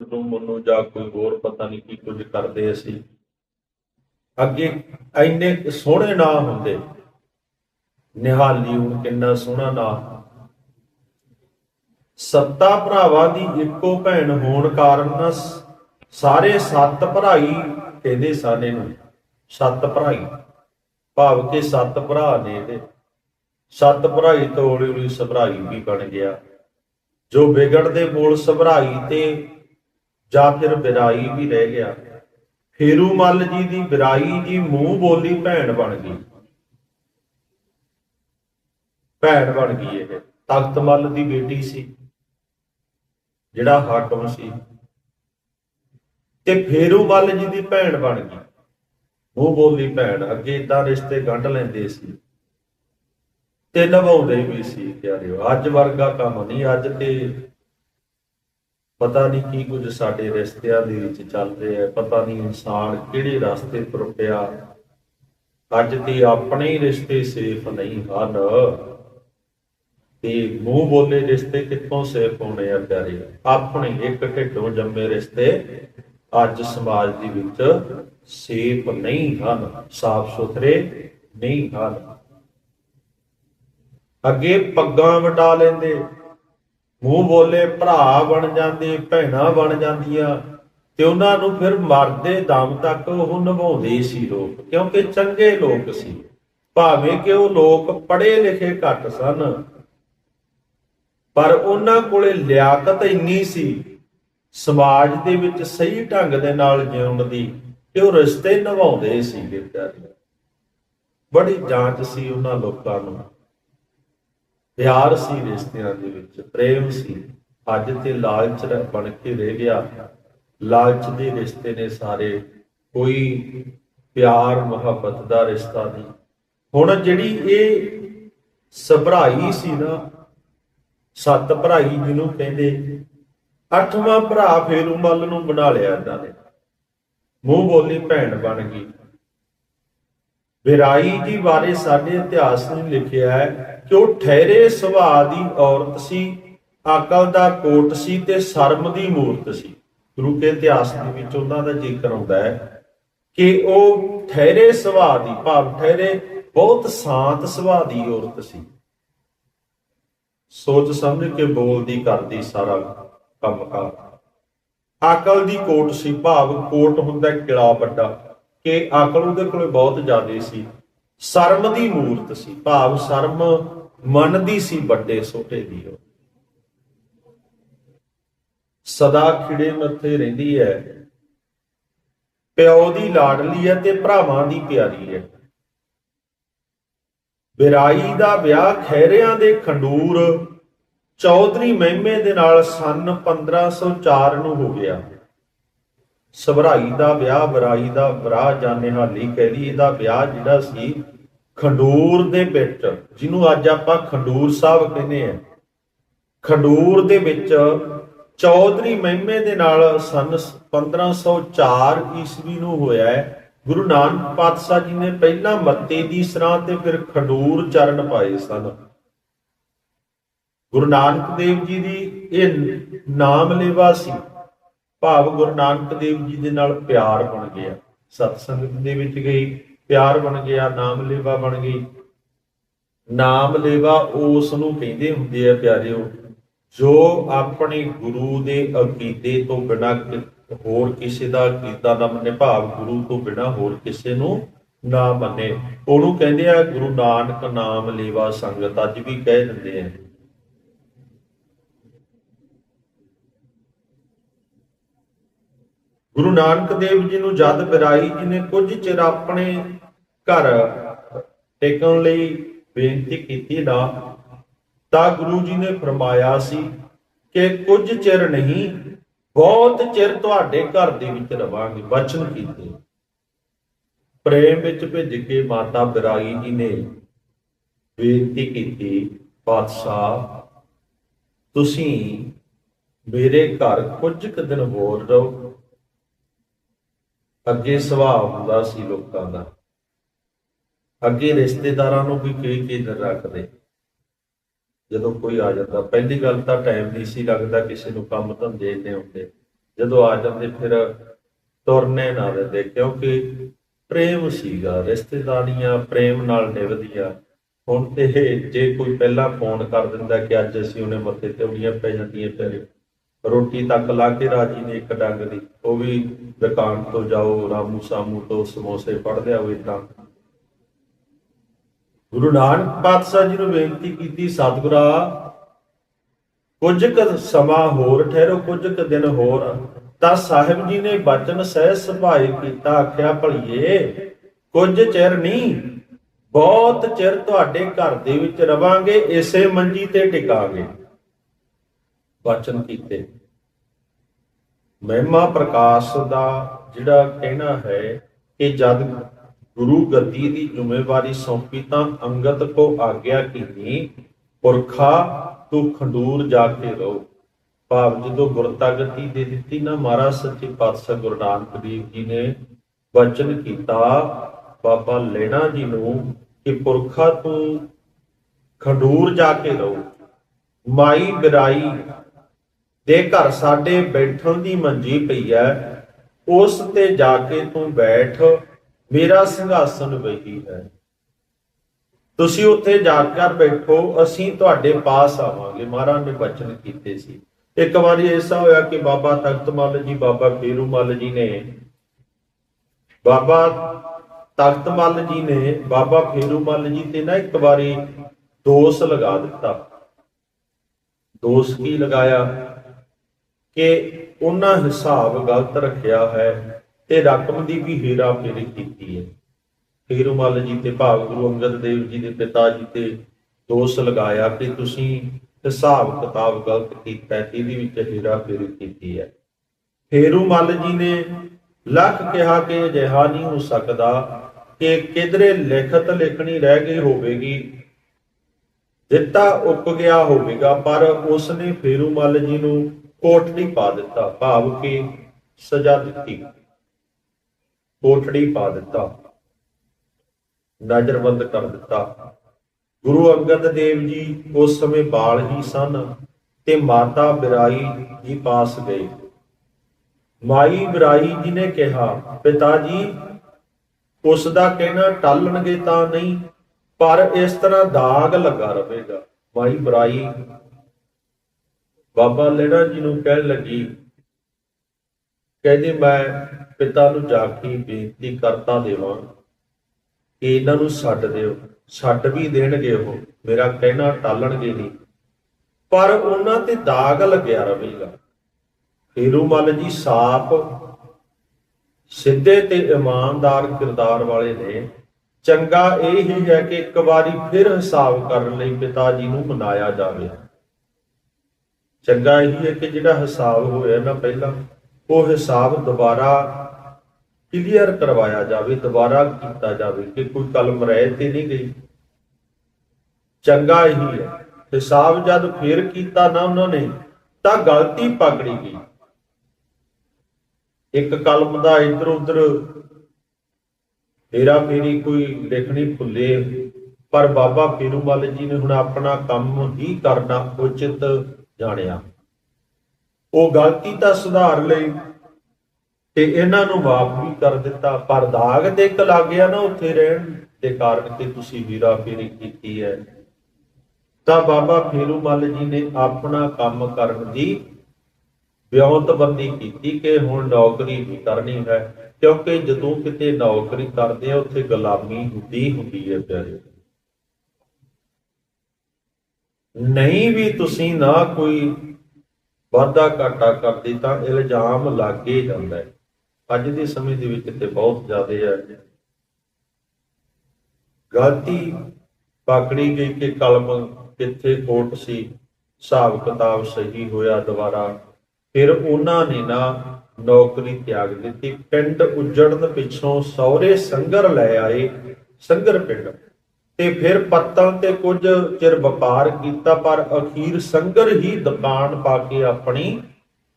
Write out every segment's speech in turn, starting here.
ਨੂੰ ਮਨੂੰ ਜਾਂ ਕੋਈ ਹੋਰ ਪਤਾ ਨਹੀਂ ਕੀ ਕੁਝ ਕਰਦੇ ਅਸੀਂ ਅੱਗੇ ਐਨੇ ਸੋਹਣੇ ਨਾਂ ਹੁੰਦੇ। ਨਿਹਾਲੀ ਹੁਣ ਕਿੰਨਾ ਸੋਹਣਾ ਨਾਂ। ਸੱਤਾ ਭਰਾਵਾਂ ਦੀ ਇੱਕੋ ਭੈਣ ਹੋਣ ਕਾਰਨ ਸਾਰੇ ਸੱਤ ਭਰਾਈ ਕਹਿੰਦੇ ਸਾਨੇ ਨੂੰ, ਸੱਤ ਭਰਾਈ। ਭਾਵ ਕਿ ਸੱਤ ਭਰਾ ਨੇ ਇਹਦੇ। ਸੱਤ ਭਰਾਈ ਤੋਂ ਹੌਲੀ ਹੌਲੀ ਸਭਰਾਈ ਵੀ ਬਣ ਗਿਆ। ਜੋ ਵਿਗੜਦੇ ਬੋਲ ਸਭਰਾਈ ਤੇ ਜਾਂ ਫਿਰ ਬਿਰਾਈ ਵੀ ਰਹਿ ਗਿਆ। ਫੇਰੂ ਮੱਲ ਜੀ ਦੀ ਬਿਰਾਈ ਜੀ ਮੂੰਹ ਬੋਲੀ ਭੈਣ ਬਣ ਗਈ। ਭੈਣ ਬਣ ਗਈ ਇਹ। ਤਖਤ ਮੱਲ ਦੀ ਬੇਟੀ ਸੀ, ਜਿਹੜਾ ਹਾਕਮ ਸੀ। ਤੇ ਫੇਰੂ ਮੱਲ ਜੀ ਦੀ ਭੈਣ ਬਣ ਗਈ। ਮੂੰਹ ਬੋਲੀ ਭੈਣ, ਅੱਗੇ ਇਦਾਂ ਰਿਸ਼ਤੇ ਗੰਢ ਲੈਂਦੇ ਸੀ। ਤੇ ਨਿਭਾਉਂਦੇ ਵੀ ਸੀ, ਪਿਆਰਿਓ, ਅੱਜ ਵਰਗਾ ਕੰਮ ਨਹੀਂ, ਅੱਜ ਤੇ ਪਤਾ ਨਹੀਂ ਕੀ ਕੁਝ ਸਾਡੇ ਰਿਸ਼ਤਿਆਂ ਦੇ ਵਿੱਚ ਚੱਲ ਰਿਹਾ ਹੈ, ਪਤਾ ਨਹੀਂ ਇਨਸਾਨ ਕਿਹੜੇ ਰਸਤੇ ਤੁਰ ਪਿਆ। ਅੱਜ ਤੇ ਆਪਣੇ ਹੀ ਰਿਸ਼ਤੇ ਸੇਫ ਨਹੀਂ ਹਨ। ਤੇ ਮੂੰਹ ਬੋਲੇ ਰਿਸ਼ਤੇ ਕਿੱਥੋਂ ਸੇਫ ਹੋਣੇ ਆ ਪਿਆਰੇ ਆਪਣੇ ਇੱਕ ਢਿੱਡੋਂ ਜੰਮੇ ਰਿਸ਼ਤੇ ਅੱਜ ਸਮਾਜ ਦੇ ਵਿੱਚ ਸੇਫ ਨਹੀਂ ਹਨ, ਸਾਫ਼ ਸੁਥਰੇ ਨਹੀਂ ਹਨ। ਅੱਗੇ ਪੱਗਾਂ ਵਟਾ ਲੈਂਦੇ ਮੂੰਹ ਬੋਲੇ ਭਰਾ ਬਣ ਜਾਂਦੇ, ਭੈਣਾਂ ਬਣ ਜਾਂਦੀਆਂ, ਤੇ ਉਹਨਾਂ ਨੂੰ ਫਿਰ ਮਰਦੇ ਦਮ ਤੱਕ ਉਹ ਨਿਭਾਉਂਦੇ ਸੀ ਲੋਕ, ਕਿਉਂਕਿ ਚੰਗੇ ਲੋਕ ਸੀ। ਭਾਵੇਂ ਕਿ ਉਹ ਲੋਕ ਪੜ੍ਹੇ ਲਿਖੇ ਘੱਟ ਸਨ, ਪਰ ਉਹਨਾਂ ਕੋਲੇ ਲਿਆਕਤ ਇੰਨੀ ਸੀ, ਸਮਾਜ ਦੇ ਵਿੱਚ ਸਹੀ ਢੰਗ ਦੇ ਨਾਲ ਜਿਉਣ ਦੀ, ਤੇ ਉਹ ਰਿਸ਼ਤੇ ਨਿਭਾਉਂਦੇ ਸੀਗੇ ਪਿਆਰੇ ਬੜੀ ਜਾਂਚ ਸੀ ਉਹਨਾਂ ਲੋਕਾਂ ਨੂੰ। ਪਿਆਰ ਸੀ ਰਿਸ਼ਤਿਆਂ ਦੇ ਵਿੱਚ, ਪ੍ਰੇਮ ਸੀ। ਅੱਜ ਤੇ ਲਾਲਚ ਬਣ ਕੇ ਰਹਿ ਗਿਆ। ਲਾਲਚ ਦੇ ਰਿਸ਼ਤੇ ਨੇ ਸਾਰੇ, ਕੋਈ ਪਿਆਰ ਮੁਹੱਬਤ ਦਾ ਰਿਸ਼ਤਾ ਨਹੀਂ। ਹੁਣ ਜਿਹੜੀ ਇਹ ਸਭਰਾਈ ਸੀ ਨਾ, ਸੱਤ ਭਰਾਈ ਜਿਹਨੂੰ ਕਹਿੰਦੇ, ਅੱਠਵਾਂ ਭਰਾ ਫੇਰੂ ਮੱਲ ਨੂੰ ਬਣਾ ਲਿਆ ਇਹਨਾਂ ਨੇ। ਮੂੰਹ ਬੋਲੀ ਭੈਣ ਬਣ ਗਈ। ਵਿਰਾਈ ਜੀ ਬਾਰੇ ਸਾਡੇ ਇਤਿਹਾਸ ਨੇ ਲਿਖਿਆ ਹੈ ਕਿ ਉਹ ਠਹਿਰੇ ਸੁਭਾਅ ਦੀ ਔਰਤ ਸੀ, ਅਕਲ ਦਾ ਕੋਟ ਸੀ ਤੇ ਸ਼ਰਮ ਦੀ ਮੂਰਤ ਸੀ। ਗੁਰੂ ਕੇ ਇਤਿਹਾਸ ਦੇ ਵਿੱਚ ਉਹਨਾਂ ਦਾ ਜ਼ਿਕਰ ਆਉਂਦਾ ਹੈ ਕਿ ਉਹ ਠਹਿਰੇ ਸੁਭਾਅ ਦੀ, ਭਾਵ ਠਹਿਰੇ ਬਹੁਤ ਸ਼ਾਂਤ ਸੁਭਾਅ ਦੀ ਔਰਤ ਸੀ। ਸੋਚ ਸਮਝ ਕੇ ਬੋਲਦੀ ਕਰਦੀ ਸਾਰਾ ਕੰਮ ਕਾਰ ਅਕਲ ਦੀ ਕੋਟ ਸੀ, ਭਾਵ ਕੋਟ ਹੁੰਦਾ ਕਿਲਾ ਵੱਡਾ। ਕਿ ਅਕਲ ਉਹਦੇ ਕੋਲੇ ਬਹੁਤ ਜ਼ਿਆਦੇ ਸੀ। ਸ਼ਰਮ ਦੀ ਮੂਰਤ ਸੀ। ਭਾਵ ਸ਼ਰਮ ਮਨ ਦੀ ਸੀ ਵੱਡੇ ਛੋਟੇ ਦੀ ਉਹ। ਸਦਾ ਖਿੜੇ ਮੱਥੇ ਰਹਿੰਦੀ ਹੈ ਪਿਓ ਦੀ ਲਾਡਲੀ ਹੈ ਤੇ ਭਰਾਵਾਂ ਦੀ ਪਿਆਰੀ ਹੈ ਵਿਰਾਈ ਦਾ ਵਿਆਹ ਖੈਰਿਆਂ ਦੇ ਖੰਡੂਰ ਚੌਧਰੀ ਮਹਿਮੇ ਦੇ ਨਾਲ ਸਨ 1504 ਨੂੰ ਹੋ ਗਿਆ। ਸਭਰਾਈ ਦਾ ਵਿਆਹ, ਬਰਾਈ ਦਾ ਵਿਆਹ ਜਾਣੇ ਹਾਲੀ ਕਹਿ ਲਈ ਇਹਦਾ ਵਿਆਹ ਜਿਹੜਾ ਸੀ ਖੰਡੂਰ ਦੇ ਵਿੱਚ, ਜਿਹਨੂੰ ਅੱਜ ਆਪਾਂ ਖੰਡੂਰ ਸਾਹਿਬ ਕਹਿੰਦੇ ਆ। ਖੰਡੂਰ ਦੇ ਵਿੱਚ ਚੌਧਰੀ ਮਹਿਮੇ ਦੇ ਨਾਲ ਸਨ 1504 ਈਸਵੀ ਨੂੰ ਹੋਇਆ ਹੈ। ਗੁਰੂ ਨਾਨਕ ਪਾਤਸ਼ਾਹ ਜੀ ਨੇ ਪਹਿਲਾਂ ਮੱਤੇ ਦੀ ਸਰਾਂ ਤੇ ਫਿਰ ਖੰਡੂਰ ਚਰਨ ਪਾਏ ਸਨ। ਗੁਰੂ ਨਾਨਕ ਦੇਵ ਜੀ ਦੀ ਇਹ ਨਾਮ ਲੇਵਾ ਸੀ। ਭਾਵ ਗੁਰੂ ਨਾਨਕ ਦੇਵ ਜੀ ਦੇ ਨਾਲ ਪਿਆਰ ਬਣ ਗਿਆ। ਸਤਸੰਗ ਦੇ ਵਿੱਚ ਗਈ, ਪਿਆਰ ਬਣ ਗਿਆ, ਨਾਮ ਲੇਵਾ ਬਣ ਗਈ। ਨਾਮ ਲੇਵਾ ਉਸ ਨੂੰ ਕਹਿੰਦੇ ਹੁੰਦੇ ਆ ਪਿਆਰਿਓ, ਜੋ ਆਪਣੇ ਗੁਰੂ ਦੇ ਅਕੀਦੇ ਤੋਂ ਬਿਨਾਂ ਹੋਰ ਕਿਸੇ ਦਾ ਅਕੀਦਾ ਨਾ ਮੰਨੇ, ਭਾਵ ਗੁਰੂ ਤੋਂ ਬਿਨਾਂ ਹੋਰ ਕਿਸੇ ਨੂੰ ਨਾ ਮੰਨੇ। ਉਹਨੂੰ ਕਹਿੰਦੇ ਆ ਗੁਰੂ ਨਾਨਕ ਨਾਮ ਲੇਵਾ ਸੰਗਤ, ਅੱਜ ਵੀ ਕਹਿ ਦਿੰਦੇ ਆ। ਗੁਰੂ ਨਾਨਕ ਦੇਵ ਜੀ ਨੂੰ ਜਦ ਬਿਰਾਈ ਜੀ ਨੇ ਕੁਝ ਚਿਰ ਆਪਣੇ ਘਰ ਟੇਕਣ ਲਈ ਬੇਨਤੀ ਕੀਤੀ ਨਾ, ਤਾਂ ਗੁਰੂ ਜੀ ਨੇ ਫਰਮਾਇਆ ਸੀ ਕਿ ਕੁਝ ਚਿਰ ਨਹੀਂ, ਬਹੁਤ ਚਿਰ ਤੁਹਾਡੇ ਘਰ ਦੇ ਵਿੱਚ ਰਵਾਂਗੇ। ਵਚਨ ਕੀਤੇ। ਪ੍ਰੇਮ ਵਿੱਚ ਭਿੱਜ ਕੇ ਮਾਤਾ ਬਿਰਾਈ ਜੀ ਨੇ ਬੇਨਤੀ ਕੀਤੀ, ਪਾਤਸ਼ਾਹ, ਤੁਸੀਂ ਮੇਰੇ ਘਰ ਕੁਝ ਕੁ ਦਿਨ ਹੋਰ ਰਹੋ ਅੱਗੇ ਸੁਭਾਅ ਹੁੰਦਾ ਸੀ ਲੋਕਾਂ ਦਾ। ਅੱਗੇ ਰਿਸ਼ਤੇਦਾਰਾਂ ਨੂੰ ਵੀ ਕਈ ਕਈ ਦਿਨ ਰੱਖਦੇ। ਜਦੋਂ ਕੋਈ ਆ ਜਾਂਦਾ, ਪਹਿਲੀ ਗੱਲ ਤਾਂ ਟਾਈਮ ਨਹੀਂ ਸੀ ਲੱਗਦਾ ਕਿਸੇ ਨੂੰ ਕੰਮ ਧੰਦੇ ਤੇ ਹੁੰਦੇ। ਜਦੋਂ ਆ ਜਾਂਦੇ ਫਿਰ ਤੁਰਨੇ ਨਾ ਦਿੰਦੇ, ਕਿਉਂਕਿ ਪ੍ਰੇਮ ਸੀਗਾ, ਰਿਸ਼ਤੇਦਾਰੀਆਂ ਪ੍ਰੇਮ ਨਾਲ ਨਿਭਦੀਆਂ। ਹੁਣ ਤੇ ਜੇ ਕੋਈ ਪਹਿਲਾਂ ਫੋਨ ਕਰ ਦਿੰਦਾ ਕਿ ਅੱਜ ਅਸੀਂ ਉਹਨੇ ਮੱਥੇ ਤੇ ਉੜੀਆਂ ਪੈ ਜਾਂਦੀਆਂ, ਫਿਰ ਰੋਟੀ ਤੱਕ ਲਾ ਕੇ ਰਾਜੀ ਨੇ ਇੱਕ ਡੰਗ ਦੀ। ਉਹ ਵੀ ਦੁਕਾਨ ਤੋਂ ਜਾਓ, ਰਾਮੂ ਸਾਮੂ ਤੋਂ ਸਮੋਸੇ ਫੜਦੇ ਆਓ ਇਦਾਂ ਗੁਰੂ ਨਾਨਕ ਪਾਤਸ਼ਾਹ ਜੀ ਨੂੰ ਬੇਨਤੀ ਕੀਤੀ, ਸਤਿਗੁਰਾ, ਕੁਝ ਕੁ ਸਮਾਂ ਹੋਰ ਠਹਿਰੋ, ਕੁਝ ਕੁ ਦਿਨ ਹੋਰ। ਤਾਂ ਸਾਹਿਬ ਜੀ ਨੇ ਬਚਨ ਸਹਿ ਸੁਭਾਏ ਕੀਤਾ, ਆਖਿਆ, ਭਲੀਏ, ਕੁਝ ਚਿਰ ਨਹੀਂ, ਬਹੁਤ ਚਿਰ ਤੁਹਾਡੇ ਘਰ ਦੇ ਵਿੱਚ ਰਵਾਂਗੇ, ਇਸੇ ਮੰਜੀ ਤੇ ਟਿਕਾਂਗੇ। ਵਚਨ ਕੀਤੇ। ਮਹਿਮਾ ਪ੍ਰਕਾਸ਼ ਦਾ ਜਿਹੜਾ ਕਹਿਣਾ ਹੈ ਕਿ ਜਦ ਗੁਰੂ ਗੱਦੀ ਦੀ ਜ਼ਿੰਮੇਵਾਰੀ ਸੌਂਪੀ ਤਾਂ ਅੰਗਤ ਕੋ ਆਗਿਆ ਕੀਤੀ ਪੁਰਖਾ ਤੂੰ ਖੰਡੂਰ ਜਾ ਕੇ ਰਹੋ। ਭਾਵ ਜਦੋਂ ਗੁਰਤਾ ਗਤੀ ਦੇ ਦਿੱਤੀ ਨਾ ਮਹਾਰਾਜ ਸੱਚੇ ਪਾਤਸ਼ਾਹ ਗੁਰੂ ਨਾਨਕ ਦੇਵ ਜੀ ਨੇ ਵਚਨ ਕੀਤਾ, ਬਾਬਾ ਲੈਣਾ ਜੀ ਨੂੰ ਕਿ ਪੁਰਖਾ ਤੂੰ ਖੰਡੂਰ ਜਾ ਕੇ ਰਹੋ। ਮਾਈ ਬਿਰਾਈ ਦੇ ਘਰ ਸਾਡੇ ਬੈਠਣ ਦੀ ਮੰਜੀ ਪਈ ਐ, ਉਸ ਤੇ ਜਾ ਕੇ ਤੂੰ ਬੈਠ, ਮੇਰਾ ਸਿੰਘਾਸਨ ਵਹੀ ਹੈ। ਤੁਸੀਂ ਉੱਥੇ ਜਾ ਕੇ ਬੈਠੋ, ਅਸੀਂ ਤੁਹਾਡੇ ਪਾਸ ਆਵਾਂਗੇ। ਮਹਾਰਾਜ ਨੇ ਬਚਨ ਕੀਤੇ ਸੀ। ਇੱਕ ਵਾਰੀ ਐਸਾ ਹੋਇਆ ਕਿ ਬਾਬਾ ਤਖਤ ਮੱਲ ਜੀ, ਬਾਬਾ ਫੇਰੂ ਮੱਲ ਜੀ ਨੇ, ਬਾਬਾ ਤਖਤ ਮੱਲ ਜੀ ਨੇ, ਬਾਬਾ ਫੇਰੂ ਮੱਲ ਜੀ ਤੇ ਨਾ ਇੱਕ ਵਾਰੀ ਦੋਸ਼ ਲਗਾ ਦਿੱਤਾ। ਦੋਸ਼ ਕੀ ਲਗਾਇਆ? ਕਿ ਉਹਨਾਂ ਹਿਸਾਬ ਗਲਤ ਰੱਖਿਆ ਹੈ ਤੇ ਰਕਮ ਦੀ ਵੀ ਹੇਰਾ ਫੇਰੀ ਕੀਤੀ ਹੈ। ਫੇਰੂਮਲ ਜੀ ਤੇ ਭਾਵ ਗੁਰੂ ਅੰਗਦ ਦੇਵ ਜੀ ਦੇ ਪਿਤਾ ਜੀ ਤੇ ਦੋਸ਼ ਲਗਾਇਆ ਕਿ ਤੁਸੀਂ ਹਿਸਾਬ ਕਿਤਾਬ ਗਲਤ ਕੀਤਾ ਇਹਦੇ ਵਿੱਚ ਹੇਰਾ ਫੇਰੀ ਕੀਤੀ ਹੈ। ਫੇਰੂਮਲ ਜੀ ਨੇ ਲੱਖ ਕਿਹਾ ਕਿ ਅਜਿਹਾ ਨਹੀਂ ਹੋ ਸਕਦਾ ਕਿ ਕਿਧਰੇ ਲਿਖਤ ਲਿਖਣੀ ਰਹਿ ਗਈ ਹੋਵੇਗੀ, ਦਿੱਤਾ ਉੱਪ ਗਿਆ ਹੋਵੇਗਾ, ਪਰ ਉਸ ਨੇ ਫੇਰੂਮਲ ਜੀ ਨੂੰ ਕੋਠੜੀ ਪਾ ਦਿੱਤਾ, ਭਾਵ ਕਿ ਸਜ਼ਾ ਦਿੱਤੀ। ਕੋਠੜੀ ਪਾ ਦਿੱਤਾ। ਨਜ਼ਰਬੰਦ ਕਰ ਦਿੱਤਾ। ਗੁਰੂ ਅੰਗਦ ਦੇਵ ਜੀ ਉਸ ਸਮੇਂ ਬਾਲ ਹੀ ਸਨ ਤੇ ਮਾਤਾ ਬਿਰਾਈ ਜੀ ਪਾਸ ਗਏ। ਮਾਈ ਬਿਰਾਈ ਜੀ ਨੇ ਕਿਹਾ, ਪਿਤਾ ਜੀ, ਉਸ ਦਾ ਕਹਿਣਾ ਟਾਲਣਗੇ ਤਾਂ ਨਹੀਂ, ਪਰ ਇਸ ਤਰ੍ਹਾਂ ਦਾਗ ਲੱਗਾ ਰਹੇਗਾ। ਮਾਈ ਬਿਰਾਈ ਬਾਬਾ ਲੈਣਾ ਜੀ ਨੂੰ ਕਹਿਣ ਲੱਗੀ, ਕਹਿੰਦੇ ਮੈਂ ਪਿਤਾ ਨੂੰ ਜਾ ਕੇ ਬੇਨਤੀ ਕਰਤਾ ਦੇਵਾਂ ਕਿ ਇਹਨਾਂ ਨੂੰ ਛੱਡ ਦਿਓ, ਛੱਡ ਵੀ ਦੇਣਗੇ ਉਹ, ਮੇਰਾ ਕਹਿਣਾ ਟਾਲਣਗੇ ਨਹੀਂ। ਪਰ ਉਹਨਾਂ ਤੇ ਦਾਗ ਲੱਗਿਆ ਰਹੇਗਾ ਫੇਰੂਮਲ ਜੀ ਸਾਪ ਸਿੱਧੇ ਤੇ ਇਮਾਨਦਾਰ ਕਿਰਦਾਰ ਵਾਲੇ ਨੇ, ਚੰਗਾ ਇਹ ਹੀ ਹੈ ਕਿ ਇੱਕ ਵਾਰੀ ਫਿਰ ਹਿਸਾਬ ਕਰਨ ਲਈ ਪਿਤਾ ਜੀ ਨੂੰ ਮਨਾਇਆ ਜਾਵੇ। ਚੰਗਾ ਇਹ ਹੈ ਕਿ ਜਿਹੜਾ ਹਿਸਾਬ ਹੋਇਆ ਨਾ ਪਹਿਲਾਂ, ਉਹ ਹਿਸਾਬ ਦੁਬਾਰਾ ਕਲੀਅਰ ਕਰਵਾਇਆ ਜਾਵੇ, ਦੁਬਾਰਾ ਕੀਤਾ ਜਾਵੇ ਕਿ ਕੋਈ ਕਲਮ ਰਹਿ ਤੇ ਨਹੀਂ ਗਈ। ਚੰਗਾ ਇਹੀ ਹੈ। ਹਿਸਾਬ ਜਦ ਫੇਰ ਕੀਤਾ ਨਾ ਉਹਨਾਂ ਨੇ ਤਾਂ ਗਲਤੀ ਪਕੜੀ ਗਈ। ਇੱਕ ਕਲਮ ਦਾ ਇਧਰ ਉਧਰ ਫੇਰਾ ਫੇਰੀ ਕੋਈ ਲਿਖਣੀ ਭੁੱਲੇ, ਪਰ ਬਾਬਾ ਫੇਰੂਮਲ ਜੀ ਨੇ ਹੁਣ ਆਪਣਾ ਕੰਮ ਹੀ ਕਰਨਾ, ਉਚਿਤ ਜਾਣਿਆ। ਉਹ ਗਲਤੀ ਤਾਂ ਸੁਧਾਰ ਲਈ ਤੇ ਇਹਨਾਂ ਨੂੰ ਮਾਫ ਵੀ ਕਰ ਦਿੱਤਾ, ਪਰ ਦਾਗ ਤੇ ਇੱਕ ਲੱਗ ਨਾ ਉੱਥੇ ਰਹਿਣ ਦੇ ਕਾਰਨ ਕਿ ਤੁਸੀਂ ਵੀਰਾ ਫੇਰੀ ਕੀਤੀ ਹੈ। ਤਾਂ ਬਾਬਾ ਫੇਰੂ ਮੱਲ ਜੀ ਨੇ ਆਪਣਾ ਕੰਮ ਕਰਨ ਦੀ ਵਿਉਂਤਬੰਦੀ ਕੀਤੀ ਕਿ ਹੁਣ ਨੌਕਰੀ ਵੀ ਕਰਨੀ ਹੈ, ਕਿਉਂਕਿ ਜਦੋਂ ਕਿਤੇ ਨੌਕਰੀ ਕਰਦੇ ਆ, ਉੱਥੇ ਗੁਲਾਮੀ ਹੁੰਦੀ ਹੁੰਦੀ ਹੈ ਪਿਆਰੇ ਨਹੀਂ ਵੀ ਤੁਸੀਂ ਨਾ ਕੋਈ ਵਾਧਾ ਘਾਟਾ ਕਰਦੇ ਤਾਂ ਇਲਜ਼ਾਮ ਲੱਗੇ ਜਾਂਦਾ ਹੈ। ਅੱਜ ਦੇ ਸਮੇਂ ਦੇ ਵਿੱਚ ਤੇ ਬਹੁਤ ਜ਼ਿਆਦਾ ਹੈ। ਗਲਤੀ ਪਾਕੜੀ ਗਈ ਕਿ ਕਲਮ ਕਿੱਥੇ ਕੋਟ ਸੀ, ਹਿਸਾਬ ਕਿਤਾਬ ਸਹੀ ਹੋਇਆ ਦੁਬਾਰਾ। ਫਿਰ ਉਹਨਾਂ ਨੇ ਨਾ ਨੌਕਰੀ ਤਿਆਗ ਦਿੱਤੀ। ਪਿੰਡ ਉਜੜਨ ਪਿੱਛੋਂ ਸਹੁਰੇ ਸੰਗਰ ਲੈ ਆਏ, ਸੰਗਰ ਪਿੰਡ। ਤੇ ਫਿਰ ਪੱਤਨ ਤੇ ਕੁਝ ਚਿਰ ਵਪਾਰ ਕੀਤਾ, ਪਰ ਅਖੀਰ ਸੰਗਰ ਹੀ ਦੁਕਾਨ ਪਾ ਕੇ ਆਪਣੀ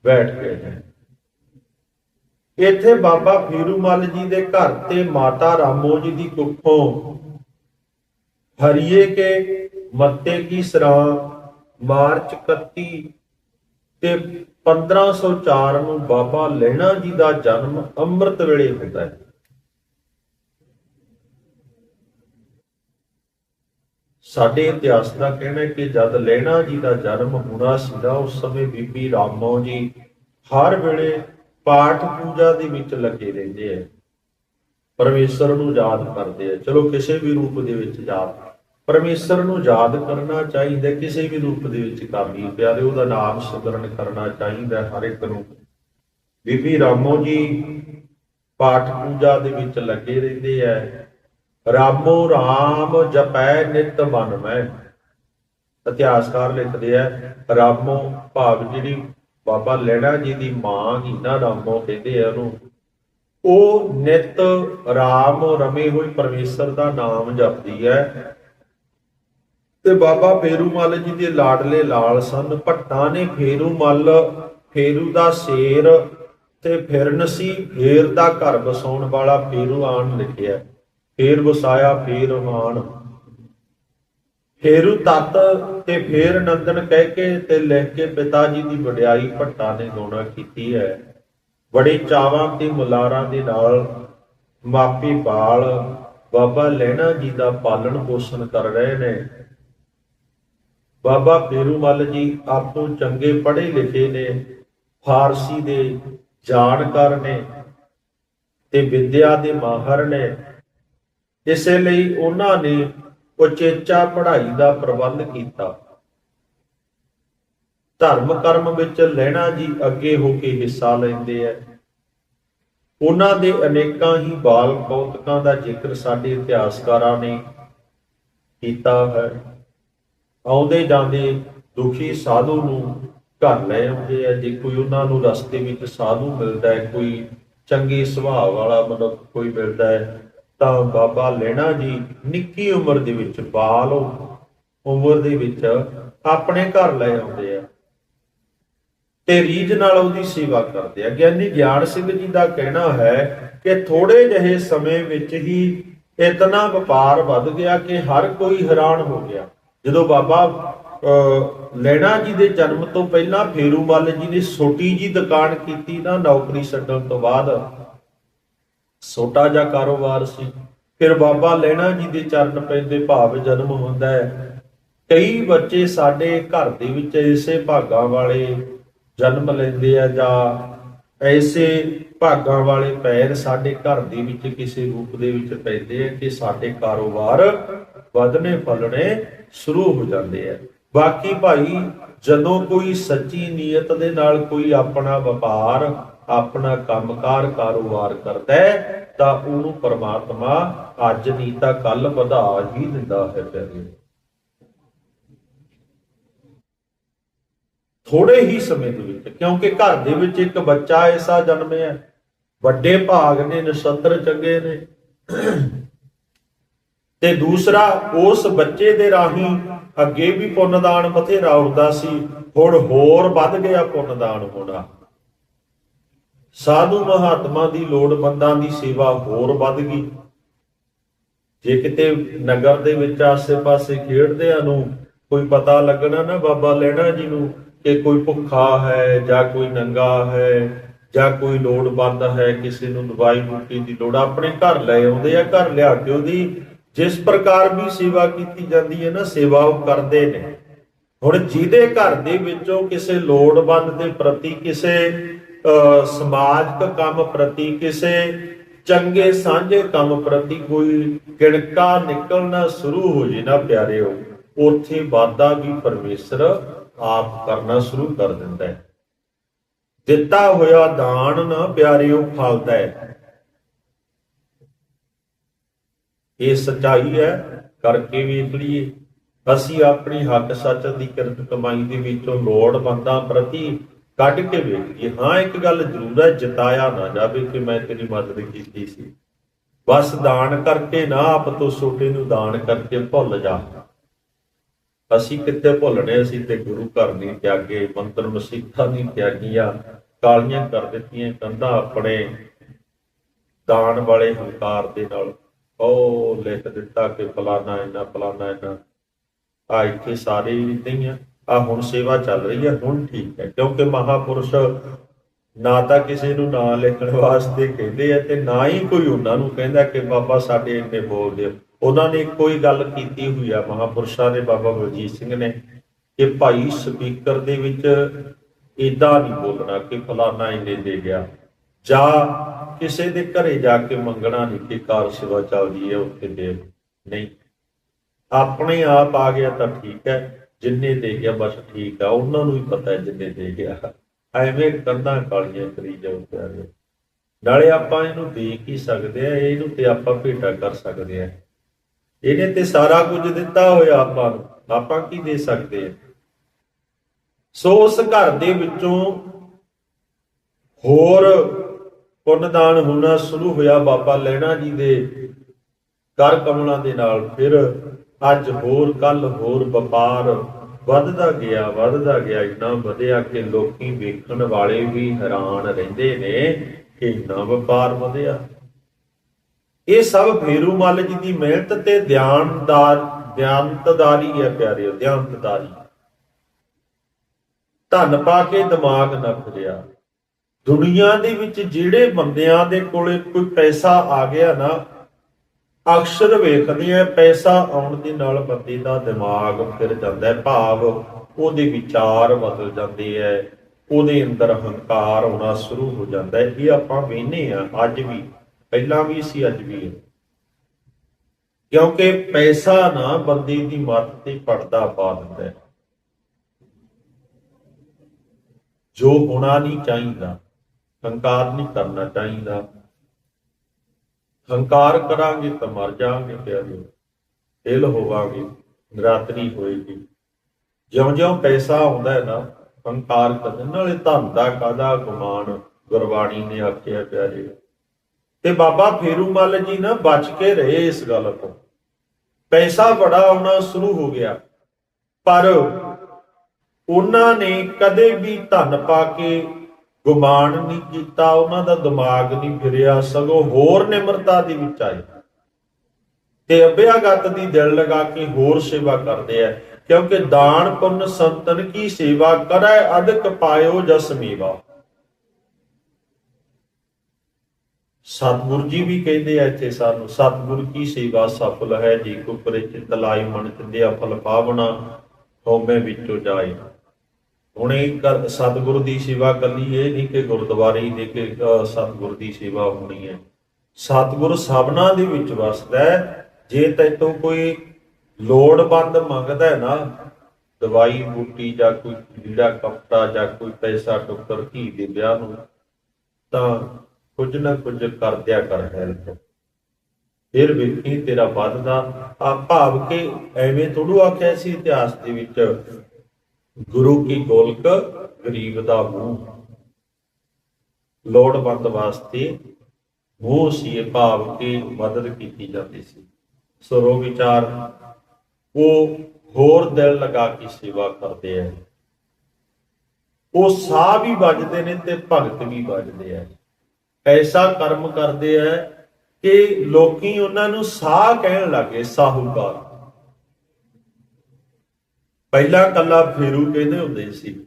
ਬੈਠ ਗਏ ਨੇ। ਇੱਥੇ ਬਾਬਾ ਫੀਰੂਮਲ ਜੀ ਦੇ ਘਰ ਤੇ ਮਾਤਾ ਰਾਮੋ ਜੀ ਦੀ ਕੁੱਖੋਂ ਹਰੀਏ ਕੇ ਮੱਤੇ ਕੀ ਸਰਾਂ, ਮਾਰਚ 31 ਤੇ 1504 ਨੂੰ ਬਾਬਾ ਲਹਿਣਾ ਜੀ ਦਾ ਜਨਮ ਅੰਮ੍ਰਿਤ ਵੇਲੇ ਹੁੰਦਾ ਹੈ। ਸਾਡੇ ਇਤਿਹਾਸ ਦਾ ਕਹਿਣਾ ਹੈ ਕਿ ਜਦ ਲਹਿਣਾ ਜੀ ਦਾ ਜਨਮ ਹੋਣਾ ਸੀਗਾ, ਉਸ ਸਮੇਂ ਬੀਬੀ ਰਾਮੋ ਜੀ ਹਰ ਵੇਲੇ ਪਾਠ ਪੂਜਾ ਦੇ ਵਿੱਚ ਲੱਗੇ ਰਹਿੰਦੇ ਆ। ਪਰਮੇਸ਼ਰ ਨੂੰ ਯਾਦ ਕਰਦੇ ਆ। ਚਲੋ ਕਿਸੇ ਵੀ ਰੂਪ ਦੇ ਵਿੱਚ ਯਾਦ। ਪਰਮੇਸ਼ਰ ਨੂੰ ਯਾਦ ਕਰਨਾ ਚਾਹੀਦਾ ਕਿਸੇ ਵੀ ਰੂਪ ਦੇ ਵਿੱਚ ਕਰਨੀ ਪਿਆਰੇ, ਉਹਦਾ ਨਾਮ ਸਿਮਰਨ ਕਰਨਾ ਚਾਹੀਦਾ ਹਰ ਇੱਕ ਨੂੰ। ਬੀਬੀ ਰਾਮੋ ਜੀ ਪਾਠ ਪੂਜਾ ਦੇ ਵਿੱਚ ਲੱਗੇ ਰਹਿੰਦੇ ਆ। ਰਾਮੋ ਰਾਮ ਜਪੈ ਨਿਤ ਮਨ ਮੈਂ। ਇਤਿਹਾਸਕਾਰ ਲਿਖਦੇ ਆ, ਰਾਮੋ ਭਾਵ ਜਿਹੜੀ ਬਾਬਾ ਲੈਣਾ ਜੀ ਦੀ ਮਾਂ ਹੀ ਨਾ ਰਾਮੋ ਕਹਿੰਦੇ ਆ ਉਹਨੂੰ। ਉਹ ਨਿਤ ਰਾਮ ਰਮੇ ਹੋਈ ਪਰਮੇਸ਼ਰ ਦਾ ਨਾਮ ਜਪਦੀ ਹੈ। ਤੇ ਬਾਬਾ ਫੇਰੂਮਲ ਜੀ ਦੇ ਲਾਡਲੇ ਲਾਲ ਸਨ ਭੱਟਾਂ ਨੇ ਫੇਰੂਮਲ ਫੇਰੂ ਦਾ ਸ਼ੇਰ ਤੇ ਫਿਰਨਸੀ ਫੇਰ ਦਾ ਘਰ ਵਸਾਉਣ ਵਾਲਾ ਫੇਰੂ ਆਣ ਲਿਖਿਆ। ਫੇਰ ਵਸਾਇਆ ਫੇਰ ਆਣ ਫੇਰੂ ਤਤ ਤੇ ਫੇਰ ਨੰਦਨ ਕਹਿ ਕੇ ਤੇ ਲੈ ਕੇ ਪਿਤਾ ਜੀ ਦੀ ਵਡਿਆਈ ਭੱਟਾ ਨੇ ਗਾਉਣਾ ਕੀਤੀ ਹੈ। ਬੜੇ ਚਾਵਾਂ ਤੇ ਮੁਲਾਰਾਂ ਦੇ ਨਾਲ ਮਾਪੀ ਬਾਲ, ਬਾਬਾ ਲੈਣਾ ਜੀ ਦਾ ਪਾਲਣ ਪੋਸ਼ਣ ਕਰ ਰਹੇ ਨੇ। ਬਾਬਾ ਫੇਰੂਮਲ ਜੀ ਆਪੋ ਚੰਗੇ ਪੜ੍ਹੇ ਲਿਖੇ ਨੇ, ਫਾਰਸੀ ਦੇ ਜਾਣਕਾਰ ਨੇ ਤੇ ਵਿਦਿਆ ਦੇ ਮਾਹਰ ਨੇ। ਇਸੇ ਲਈ ਉਹਨਾਂ ਨੇ ਉਚੇਚਾ ਪੜ੍ਹਾਈ ਦਾ ਪ੍ਰਬੰਧ ਕੀਤਾ। ਧਰਮ ਕਰਮ ਵਿੱਚ ਲੈਣਾ ਜੀ ਅੱਗੇ ਹੋ ਕੇ ਹਿੱਸਾ ਲੈਂਦੇ ਆ। ਉਹਨਾਂ ਦੇ ਅਨੇਕਾਂ ਹੀ ਬਾਲ ਕੌਤਕਾਂ ਦਾ ਜ਼ਿਕਰ ਸਾਡੇ ਇਤਿਹਾਸਕਾਰਾਂ ਨੇ ਕੀਤਾ ਹੈ। ਆਉਂਦੇ ਜਾਂਦੇ ਦੁਖੀ ਸਾਧੂ ਨੂੰ ਘਰ ਲੈ ਆਉਂਦੇ ਆ। ਜੇ ਕੋਈ ਉਹਨਾਂ ਨੂੰ ਰਸਤੇ ਵਿੱਚ ਸਾਧੂ ਮਿਲਦਾ ਹੈ, ਕੋਈ ਚੰਗੇ ਸੁਭਾਅ ਵਾਲਾ ਮਨੁੱਖ ਕੋਈ ਮਿਲਦਾ ਹੈ ਤਾਂ ਬਾਬਾ ਲੈਣਾ ਜੀ ਨਿੱਕੀ ਉਮਰ ਦੇ ਵਿੱਚ ਬਾਲ ਉਮਰ ਦੇ ਵਿੱਚ ਆਪਣੇ ਘਰ ਲੈ ਆਉਂਦੇ ਆ ਤੇ ਰੀਝ ਨਾਲ ਉਹਦੀ ਸੇਵਾ ਕਰਦੇ ਆ। ਗਿਆਨੀ ਗਿਆਨ ਸਿੰਘ ਜੀ ਦਾ ਕਹਿਣਾ ਹੈ ਕਿ ਥੋੜੇ ਜਿਹੇ ਸਮੇਂ ਵਿੱਚ ਹੀ ਇਤਨਾ ਵਪਾਰ ਵੱਧ ਗਿਆ ਕਿ ਹਰ ਕੋਈ ਹੈਰਾਨ ਹੋ ਗਿਆ। ਜਦੋਂ ਬਾਬਾ ਅਹ, ਲੈਣਾ ਜੀ ਦੇ ਜਨਮ ਤੋਂ ਪਹਿਲਾਂ ਫੇਰੂ ਫੇਰੂਮਲ ਜੀ ਨੇ ਛੋਟੀ ਜੀ ਦੁਕਾਨ ਕੀਤੀ ਨਾ ਨੌਕਰੀ ਛੱਡਣ ਤੋਂ ਬਾਅਦ ਛੋਟਾ ਜਿਹਾ ਕਾਰੋਬਾਰ ਸੀ। ਫਿਰ ਬਾਬਾ ਲੈਣਾ ਜੀ ਦੇ ਚਰਨ ਪੈਂਦੇ ਭਾਵ ਜਨਮ ਹੁੰਦਾ ਹੈ। ਕਈ ਬੱਚੇ ਸਾਡੇ ਘਰ ਦੇ ਵਿੱਚ ਐਸੇ ਭਾਗਾਂ ਵਾਲੇ ਜਨਮ ਲੈਂਦੇ ਆ ਜਾਂ ਐਸੇ ਭਾਗਾਂ ਵਾਲੇ ਪੈਰ ਸਾਡੇ ਘਰ ਦੇ ਵਿੱਚ ਕਿਸੇ ਰੂਪ ਦੇ ਵਿੱਚ ਪੈਂਦੇ ਆ ਕਿ ਸਾਡੇ ਕਾਰੋਬਾਰ ਵਧਨੇ ਫਲਣੇ ਸ਼ੁਰੂ ਹੋ ਜਾਂਦੇ ਆ। ਬਾਕੀ ਭਾਈ ਜਦੋਂ ਕੋਈ ਸੱਚੀ ਨੀਅਤ ਦੇ ਨਾਲ ਕੋਈ ਆਪਣਾ ਵਪਾਰ ਆਪਣਾ ਕੰਮਕਾਰ ਕਾਰੋਬਾਰ ਕਰਦਾ ਹੈ, ਤਾਂ ਉਹਨੂੰ ਪਰਮਾਤਮਾ ਅੱਜ ਨਹੀਂ ਤਾਂ ਕੱਲ ਵਧਾ ਹੀ ਦਿੰਦਾ ਹੈ ਪਿਆਰੇ ਥੋੜੇ ਹੀ ਸਮੇਂ ਦੇ ਵਿੱਚ, ਕਿਉਂਕਿ ਘਰ ਦੇ ਵਿੱਚ ਇੱਕ ਬੱਚਾ ਐਸਾ ਜਨਮਿਆ ਵੱਡੇ ਭਾਗ ਨੇ, ਨਛੱਤਰ ਚੰਗੇ ਨੇ। ਤੇ ਦੂਸਰਾ, ਉਸ ਬੱਚੇ ਦੇ ਰਾਹੀਂ ਅੱਗੇ ਵੀ ਪੁੰਨ ਦਾਨ ਬਥੇਰਾ ਹੁੰਦਾ ਸੀ, ਹੁਣ ਹੋਰ ਵੱਧ ਗਿਆ ਪੁੰਨ ਦਾਨ ਹੋਣਾ। ਸਾਧੂ ਮਹਾਤਮਾ ਦੀ ਲੋੜਵੰਦਾਂ ਦੀ ਸੇਵਾ ਹੋਰ ਵੱਧ ਗਈ। ਜੇ ਕਿਤੇ ਨਗਰ ਦੇ ਵਿੱਚ ਆਸੇ-ਪਾਸੇ ਖੇਡਦਿਆਂ ਨੂੰ ਕੋਈ ਪਤਾ ਲੱਗਣਾ ਨਾ ਬਾਬਾ ਲੈਣਾ ਜੀ ਨੂੰ ਕਿ ਕੋਈ ਭੁੱਖਾ ਹੈ ਜਾਂ ਕੋਈ ਨੰਗਾ ਹੈ ਜਾਂ ਕੋਈ ਲੋੜਵੰਦ ਹੈ, ਕਿਸੇ ਨੂੰ ਦਵਾਈ ਬੂਟੀ ਦੀ ਲੋੜ, ਆਪਣੇ ਘਰ ਲੈ ਆਉਂਦੇ ਆ, ਘਰ ਲਿਆ ਕੇ ਉਹਦੀ ਜਿਸ ਪ੍ਰਕਾਰ ਵੀ ਸੇਵਾ ਕੀਤੀ ਜਾਂਦੀ ਹੈ ਨਾ, ਸੇਵਾ ਉਹ ਕਰਦੇ ਨੇ। ਹੁਣ ਜਿਹਦੇ ਘਰ ਦੇ ਵਿੱਚੋਂ ਕਿਸੇ ਲੋੜਵੰਦ ਦੇ ਪ੍ਰਤੀ ਕਿਸੇ ਸਮਾਜਿਕ ਕੰਮ ਪ੍ਰਤੀ ਕਿਸੇ, ਚੰਗੇ ਸਾਂਝੇ ਕੰਮ ਪ੍ਰਤੀ ਕੋਈ ਗਿਣਕਾ ਨਿਕਲਣਾ ਸ਼ੁਰੂ ਹੋ ਜੇ ਨਾ ਪਿਆਰਿਓ, ਉੱਥੇ ਵਾਦਾ ਵੀ ਪਰਮੇਸ਼ਰ ਆਪ ਕਰਨਾ ਸ਼ੁਰੂ ਕਰ ਦਿੰਦਾ ਹੈ। ਦਿੱਤਾ ਹੋਇਆ ਦਾਨ ਨਾ ਪਿਆਰਿਓ ਫਲਦਾ ਹੈ। ਇਹ ਸਚਾਈ ਹੈ, ਕਰਕੇ ਵੇਖ ਲਈਏ। ਅਸੀਂ ਆਪਣੀ ਹੱਕ ਸੱਚ ਦੀ ਕਿਰਤ ਕਮਾਈ ਦੇ ਵਿੱਚੋਂ ਲੋੜਵੰਦਾਂ ਪ੍ਰਤੀ ਕੱਢ ਕੇ ਵੇਖ ਲਈਏ। ਹਾਂ, ਇੱਕ ਗੱਲ ਜ਼ਰੂਰ ਹੈ, ਜਿਤਾਇਆ ਨਾ ਜਾਵੇ ਕਿ ਮੈਂ ਤੇਰੀ ਮਦਦ ਕੀਤੀ ਸੀ। ਬਸ ਦਾਨ ਕਰਕੇ ਨਾ ਆਪ ਤੋਂ ਛੋਟੇ ਨੂੰ ਦਾਨ ਕਰਕੇ ਭੁੱਲ ਜਾ। ਅਸੀਂ ਕਿੱਥੇ ਭੁੱਲਣੇ? ਅਸੀਂ ਤੇ ਗੁਰੂ ਘਰ ਨਹੀਂ ਤਿਆਗੇ, ਮੰਤਰ ਮਸੀਤਾਂ ਨਹੀਂ ਤਿਆਗੀਆਂ। ਕਾਲੀਆਂ ਕਰ ਦਿੱਤੀਆਂ ਕੰਧਾਂ ਆਪਣੇ ਦਾਨ ਵਾਲੇ ਹੰਕਾਰ ਦੇ ਨਾਲ। ਉਹ ਲਿਖ ਦਿੱਤਾ ਕਿ ਫਲਾਣਾ ਇੰਨਾ ਫਲਾਣਾ ਇੰਨਾ। ਆ ਇੱਥੇ ਸਾਰੇ ਇਦਾਂ ਹੀ ਆ ਆ ਹੁਣ ਸੇਵਾ ਚੱਲ ਰਹੀ ਹੈ, ਹੁਣ ਠੀਕ ਹੈ। ਕਿਉਂਕਿ ਮਹਾਪੁਰਸ਼ ਨਾ ਤਾਂ ਕਿਸੇ ਨੂੰ ਨਾਂ ਲਿਖਣ ਵਾਸਤੇ ਕਹਿੰਦੇ ਆ ਤੇ ਨਾ ਹੀ ਕੋਈ ਉਹਨਾਂ ਨੂੰ ਕਹਿੰਦਾ ਕਿ ਬਾਬਾ ਸਾਡੇ ਇੰਨੇ ਬੋਲਦੇ ਉਹਨਾਂ ਨੇ ਕੋਈ ਗੱਲ ਕੀਤੀ ਹੋਈ ਆ, ਮਹਾਪੁਰਸ਼ਾਂ ਨੇ ਬਾਬਾ ਬਲਜੀਤ ਸਿੰਘ ਨੇ ਕਿ ਭਾਈ ਸਪੀਕਰ ਦੇ ਵਿੱਚ ਇਦਾਂ ਨਹੀਂ ਬੋਲਣਾ ਕਿ ਫਲਾਣਾ ਇੰਨੇ ਦੇ ਗਿਆ। ਜਾਂ ਕਿਸੇ ਦੇ ਘਰੇ ਜਾ ਕੇ ਮੰਗਣਾ ਨਹੀਂ ਕਿ ਕਾਰ ਸੇਵਾ ਚੱਲਦੀ ਹੈ ਉੱਥੇ ਦੇ। ਨਹੀਂ। ਆਪਣੇ ਆਪ ਆ ਗਿਆ ਤਾਂ ਠੀਕ ਹੈ। ਜਿੰਨੇ ਦੇ ਗਿਆ ਬਸ ਠੀਕ ਆ, ਉਹਨਾਂ ਨੂੰ ਵੀ ਪਤਾ ਹੈ ਜਿੰਨੇ ਦੇ ਗਿਆ ਐਵੇਂ ਕੰਧਾਂ ਕਾਲੀਆਂ ਕਰੀ ਜਾਓ ਪਿਆਰੇ। ਨਾਲੇ ਆਪਾਂ ਇਹਨੂੰ ਦੇਖ ਹੀ ਸਕਦੇ ਆ, ਇਹਨੂੰ ਤੇ ਆਪਾਂ ਭੇਟਾ ਕਰ ਸਕਦੇ ਆ। ਇਹਨੇ ਤੇ ਸਾਰਾ ਕੁਝ ਦਿੱਤਾ ਹੋਇਆ ਆਪਾਂ ਨੂੰ, ਆਪਾਂ ਕੀ ਦੇ ਸਕਦੇ ਆ? ਸੋ ਉਸ ਘਰ ਦੇ ਵਿੱਚੋਂ ਹੋਰ ਪੁੰਨਦਾਨ ਹੋਣਾ ਸ਼ੁਰੂ ਹੋਇਆ ਬਾਬਾ ਲੈਣਾ ਜੀ ਦੇ ਕਰ ਕਮਲਾਂ ਦੇ ਨਾਲ। ਫਿਰ ਅੱਜ ਹੋਰ ਕੱਲ ਹੋਰ ਵਪਾਰ। ਵੱਧਦਾ ਗਿਆ ਵੱਧਦਾ ਗਿਆ। ਇੰਨਾ ਵਧਿਆ ਕਿ ਲੋਕੀ ਵੇਖਣ ਵਾਲੇ ਵੀ ਹੈਰਾਨ ਰਹਿੰਦੇ ਨੇ ਕਿ ਇੰਨਾ ਵਪਾਰ ਵਧਿਆ। ਇਹ ਸਭ ਫੇਰੂ ਮੱਲ ਜੀ ਦੀ ਮਿਹਨਤ ਤੇ ਧਿਆਨਦਾਰ, ਧਿਆਨਤਦਾਰੀ ਹੈ ਪਿਆਰਿਓ, ਧਿਆਨਤਦਾਰੀ। ਧਨ ਪਾ ਕੇ ਦਿਮਾਗ ਨਾ ਫਿਰਿਆ ਦੁਨੀਆ ਦੇ ਵਿੱਚ ਜਿਹੜੇ ਬੰਦਿਆਂ ਦੇ ਕੋਲੇ ਕੋਈ ਪੈਸਾ ਆ ਗਿਆ ਨਾ ਅਕਸਰ ਵੇਖਦੇ ਆ, ਪੈਸਾ ਆਉਣ ਦੇ ਨਾਲ ਬੰਦੇ ਦਾ ਦਿਮਾਗ ਫਿਰ ਜਾਂਦਾ ਹੈ, ਭਾਵ ਉਹਦੇ ਵਿਚਾਰ ਬਦਲ ਜਾਂਦੇ ਐ ਉਹਦੇ ਅੰਦਰ ਹੰਕਾਰ ਹੋਣਾ ਸ਼ੁਰੂ ਹੋ ਜਾਂਦਾ ਹੈ। ਇਹ ਆਪਾਂ ਵੇਖਨੇ ਆ, ਅੱਜ ਵੀ, ਪਹਿਲਾਂ ਵੀ ਸੀ, ਅੱਜ ਵੀ ਹੈ। ਕਿਉਂਕਿ ਪੈਸਾ ਨਾ ਬੰਦੇ ਦੀ ਮੱਤ ਤੇ ਪੜਦਾ ਪਾ ਦਿੰਦਾ ਹੈ। ਜੋ ਹੋਣਾ ਨਹੀਂ ਚਾਹੀਦਾ, ਹੰਕਾਰ ਨਹੀਂ ਕਰਨਾ ਚਾਹੀਦਾ ਹੰਕਾਰ ਕਰਾਂਗੇ ਤਾਂ ਮਰ ਜਾਾਂਗੇ ਪਿਆਰਿਓ ਢਿੱਲ ਹੋਵਾਂਗੇ, ਨਰਾਤਰੀ ਹੋਏਗੀ। ਜਿਉਂ-ਜਿਉਂ ਪੈਸਾ ਆਉਂਦਾ ਹੈ ਨਾ, ਹੰਕਾਰ ਕਰਨ, ਨਾਲੇ ਧਨ ਦਾ ਕਾਦਾ ਗੁਮਾਨ, ਗੁਰਬਾਣੀ ਨੇ ਆਖਿਆ ਪਿਆਰੇ ਤੇ ਬਾਬਾ ਫੇਰੂ ਮੱਲ ਜੀ ਨਾ ਬਚ ਕੇ ਰਹੇ ਇਸ ਗੱਲ ਤੋਂ। ਪੈਸਾ ਬੜਾ ਆਉਣਾ ਸ਼ੁਰੂ ਹੋ ਗਿਆ, ਪਰ ਉਹਨਾਂ ਨੇ ਕਦੇ ਵੀ ਧਨ ਪਾ ਕੇ ਗੁਮਾਨ ਨਹੀਂ ਕੀਤਾ, ਉਹਨਾਂ ਦਾ ਦਿਮਾਗ ਨਹੀਂ ਫਿਰਿਆ, ਸਗੋਂ ਹੋਰ ਨਿਮਰਤਾ ਦੇ ਵਿੱਚ ਆਏ। ਤੇ ਅਭਿਆਗਤ ਦੀ ਦਿਲ ਲਗਾ ਕੇ ਹੋਰ ਸੇਵਾ ਕਰਦੇ ਆ, ਕਿਉਂਕਿ ਦਾਨ, ਪੁੰਨ, ਸੰਤਨ ਕੀ ਸੇਵਾ ਕਰੈ ਅਦਕ ਪਾਇਓ ਜਸ ਮੇਵਾ। ਸਤਿਗੁਰ ਜੀ ਵੀ ਕਹਿੰਦੇ ਆ ਇੱਥੇ ਸਾਨੂੰ, ਸਤਿਗੁਰ ਕੀ ਸੇਵਾ ਸਫਲ ਹੈ, ਜੀ ਕੋ ਪਰਿਚਿਤ ਲਾਈ ਮਨ ਚਿੰਦਿਆ ਫਲ ਪਾਵਣਾ ਹਉਮੈ ਵਿੱਚੋਂ ਜਾਏ ਹੁਣ ਸਤਿਗੁਰੂ ਦੀ ਸੇਵਾ ਕੱਲੀ ਇਹ ਨਹੀਂ ਕਿ ਗੁਰਦੁਆਰੇ ਦੇ ਕੇ ਅ, ਦੀ ਸੇਵਾ ਹੋਣੀ ਹੈ। ਸਤਿਗੁਰ ਸਭਨਾ ਦੇ ਵਿੱਚ ਵਸਦਾ ਹੈ। ਜੇ ਤੈਨੂੰ ਕੋਈ ਲੋੜਵੰਦ ਮੰਗਦਾ ਹੈ ਨਾ ਦਵਾਈ ਬੂਟੀ ਜਾਂ ਕੋਈ ਲੀੜਾ ਕਪੜਾ ਜਾਂ ਕੋਈ ਪੈਸਾ ਟੁੱਕਰ ਧੀ ਦੇ ਵਿਆਹ ਨੂੰ ਤਾਂ ਕੁਝ ਨਾ ਕੁਝ ਕਰ ਦਿਆ ਕਰ ਹੈਲਪ। ਫਿਰ ਵੇਖੀ ਤੇਰਾ ਵੱਧਦਾ। ਆ ਭਾਵ ਕਿ ਐਵੇਂ ਥੋੜੂ ਆਖਿਆ ਸੀ ਇਤਿਹਾਸ ਦੇ ਵਿੱਚ ਗੁਰੂ ਕੀ ਗੋਲਕ ਗਰੀਬ ਦਾ ਮੂੰਹ। ਲੋੜਵੰਦ ਵਾਸਤੇ ਮੂੰਹ ਸੀ ਭਾਵ ਕਿ ਮਦਦ ਕੀਤੀ ਜਾਂਦੀ ਸੀ। ਸਰੋ ਵਿਚਾਰ, ਉਹ ਹੋਰ ਦਿਲ ਲਗਾ ਕੇ ਸੇਵਾ ਕਰਦੇ ਆ। ਉਹ ਸਾਹ ਵੀ ਵੱਜਦੇ ਨੇ ਤੇ ਭਗਤ ਵੀ ਵੱਜਦੇ ਆ। ਐਸਾ ਕਰਮ ਕਰਦੇ ਆ ਕਿ ਲੋਕੀ ਉਹਨਾਂ ਨੂੰ ਸਾਹ ਕਹਿਣ ਲੱਗੇ ਸਾਹੂਕਾਰ। ਪਹਿਲਾਂ ਕੱਲਾ ਫੇਰੂ ਕਹਿੰਦੇ ਹੁੰਦੇ ਸੀ।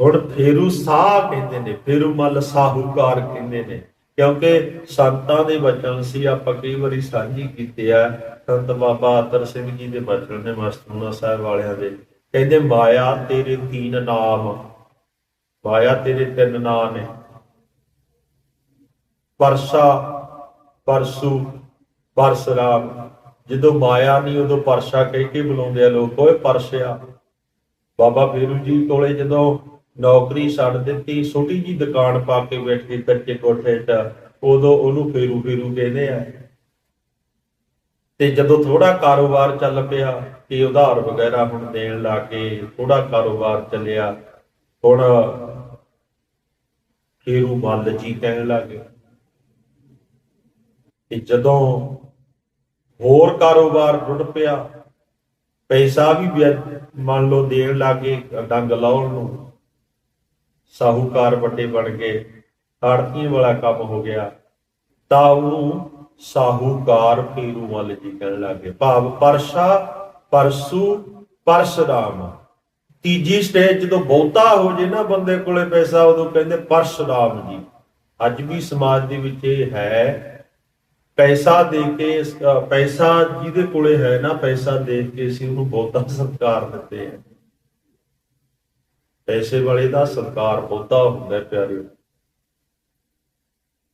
ਹੁਣ ਫੇਰੂ ਸਾਹ ਕਹਿੰਦੇ ਨੇ, ਫੇਰੂ ਮੱਲ ਸਾਹੂਕਾਰ ਕਹਿੰਦੇ ਨੇ। ਕਿਉਂਕਿ ਸੰਤਾਂ ਦੇ ਬਚਨ ਸੀ, ਆਪਾਂ ਕਈ ਵਾਰੀ ਸਾਂਝੀ ਕੀਤੇ ਆ। ਸੰਤ ਬਾਬਾ ਅਤਰ ਸਿੰਘ ਜੀ ਦੇ ਬਚਨ ਨੇ ਮਸਤੂਨਾ ਸਾਹਿਬ ਵਾਲਿਆਂ ਦੇ। ਕਹਿੰਦੇ, ਮਾਇਆ ਤੇਰੇ ਤੀਨ ਨਾਮ, ਮਾਇਆ ਤੇਰੇ ਤਿੰਨ ਨਾਮ ਨੇ। ਪਰਸਾ, ਪਰਸੂ, ਪਰਸਰਾਮ ਜਦੋਂ ਮਾਇਆ ਨਹੀਂ ਉਦੋਂ ਪਰਸਾ ਕਹਿ ਕੇ ਬੁਲਾਉਂਦੇ ਆ ਲੋਕ, ਓਏ ਪਰਸਿਆ ਬਾਬਾ ਫੇਰੂ ਜੀ ਕੋਲੇ ਜਦੋਂ ਨੌਕਰੀ ਛੱਡ ਦਿੱਤੀ, ਛੋਟੀ ਜੀ ਦੁਕਾਨ ਪਾ ਕੇ ਬੈਠ ਕੇ ਕੱਚੇ ਕੋਠੇ 'ਚ, ਉਦੋਂ ਉਹਨੂੰ ਫੇਰੂ ਫੇਰੂ ਕਹਿੰਦੇ ਆ। ਤੇ ਜਦੋਂ ਥੋੜਾ ਕਾਰੋਬਾਰ ਚੱਲ ਪਿਆ, ਕਿ ਉਧਾਰ ਵਗੈਰਾ ਹੁਣ ਦੇਣ ਲੱਗੇ ਥੋੜਾ ਕਾਰੋਬਾਰ ਚੱਲਿਆ, ਹੁਣ ਫੇਰੂ ਮੱਲ ਜੀ ਕਹਿਣ ਲੱਗੇ ਤੇ ਜਦੋਂ ਹੋਰ ਕਾਰੋਬਾਰ ਟੁੱਟ ਪਿਆ। ਪੈਸਾ ਵੀ ਮੰਨ ਲਓ ਦੇਣ ਲੱਗੇ ਡੰਗ ਲਾਉਣ ਨੂੰ। ਸਾਹੂਕਾਰ ਵੱਡੇ ਬਣ ਗਏ। ਆੜਤੀਆਂ ਵਾਲਾ ਕੰਮ ਹੋ ਗਿਆ। ਤਾਂ ਉਹਨੂੰ ਸਾਹੂਕਾਰ ਫੇਰੂ ਵੱਲ ਜੀ ਕਹਿਣ ਲੱਗੇ ਭਾਵ ਪਰਸਾ, ਪਰਸੂ, ਪਰਸ਼ਰਾਮ। ਤੀਜੀ ਸਟੇਜ ਜਦੋਂ ਬਹੁਤਾ ਹੋ ਜੇ ਨਾ ਬੰਦੇ ਕੋਲੇ ਪੈਸਾ, ਉਦੋਂ ਕਹਿੰਦੇ ਪਰਸ਼ਰਾਮ ਜੀ। ਅੱਜ ਵੀ ਸਮਾਜ ਦੇ ਵਿੱਚ ਇਹ ਹੈ ਪੈਸਾ ਦੇ ਕੇ ਪੈਸਾ ਜਿਹਦੇ ਕੋਲੇ ਹੈ ਨਾ, ਪੈਸਾ ਦੇ ਕੇ ਅਸੀਂ ਉਹਨੂੰ ਬਹੁਤਾ ਸਤਿਕਾਰ ਦਿੱਤੇ ਆ ਪੈਸੇ ਵਾਲੇ ਦਾ ਸਤਿਕਾਰ ਬਹੁਤਾ ਹੁੰਦਾ ਹੈ ਪਿਆਰਿਓ